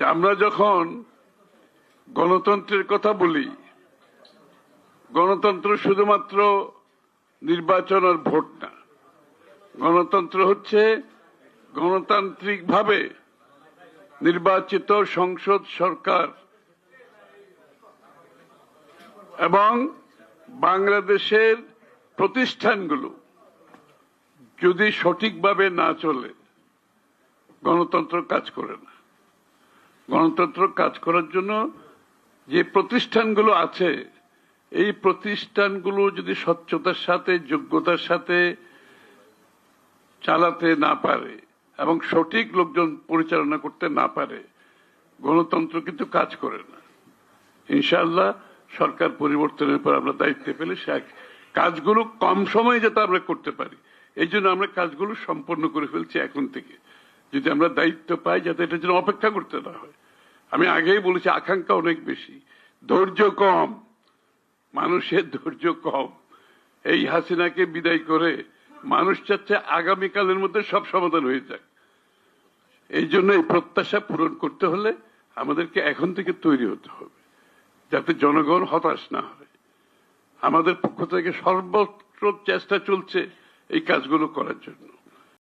আমরা যখন গণতন্ত্রের কথা বলি, গণতন্ত্র শুধুমাত্র নির্বাচন আর ভোট না, গণতন্ত্র হচ্ছে গণতান্ত্রিকভাবে নির্বাচিত সংসদ সরকার এবং বাংলাদেশের প্রতিষ্ঠানগুলো যদি সঠিকভাবে না চলে, গণতন্ত্র কাজ করে না। গণতন্ত্র কাজ করার জন্য যে প্রতিষ্ঠানগুলো আছে, এই প্রতিষ্ঠানগুলো যদি স্বচ্ছতার সাথে, যোগ্যতার সাথে চালাতে না পারে এবং সঠিক লোকজন পরিচালনা করতে না পারে, গণতন্ত্র কিন্তু কাজ করে না। ইনশাল্লাহ সরকার পরিবর্তনের পর আমরা দায়িত্বে পেলে সে কাজগুলো কম সময়ে যাতে আমরা করতে পারি। এই জন্য আমরা কাজগুলো সম্পন্ন করে ফেলছি এখন থেকে। যদি আমরা দায়িত্ব পাই যাতে এটার জন্য অপেক্ষা করতে না হয়। আমি আগেই বলেছি, আকাঙ্ক্ষা অনেক বেশি। ধৈর্য কম, মানুষের ধৈর্য কম। এই হাসিনাকে বিদায় করে মানুষ চাচ্ছে আগামীকালের মধ্যে সব সমাধান হয়ে যাক। এই জন্য এই প্রত্যাশা পূরণ করতে হলে আমাদেরকে এখন থেকে তৈরি হতে হবে, যাতে জনগণ হতাশ না হয়। আমাদের পক্ষ থেকে সর্বত্র চেষ্টা চলছে এই কাজগুলো করার জন্য।